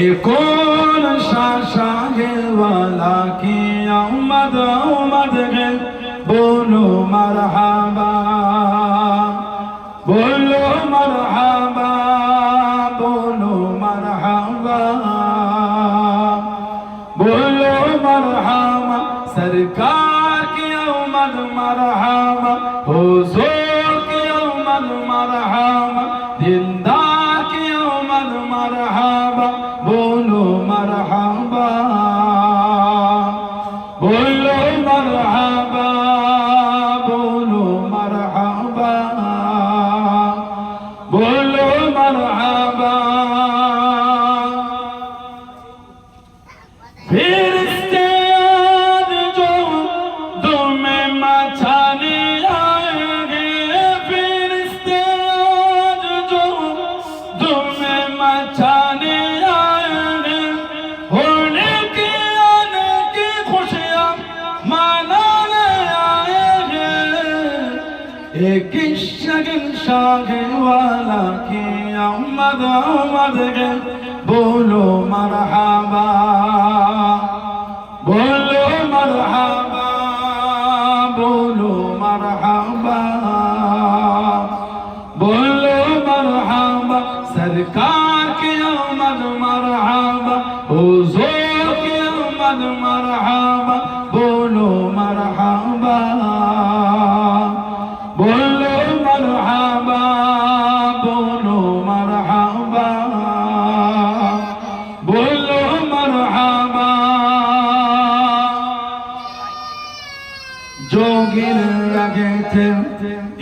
কোন শাহের বালা কি আহমদ আহমদ গেল বলো মারহাবা বলো মারহাবা বলো মারহাবা, বলো মারহামা সরকার কি আহমদ মারহামা হুজুর কি আহমদ মারহামা জিন্দা شاغل ولكن أمد أمد بولو مرحبا মারহাবা, বলো মারহাবা। বলো মারহাবা সরকার কে আমদ মারহাবা হুজুর কে আমদ মারহাবা, বলো মারহাবা। 조기를 하게 된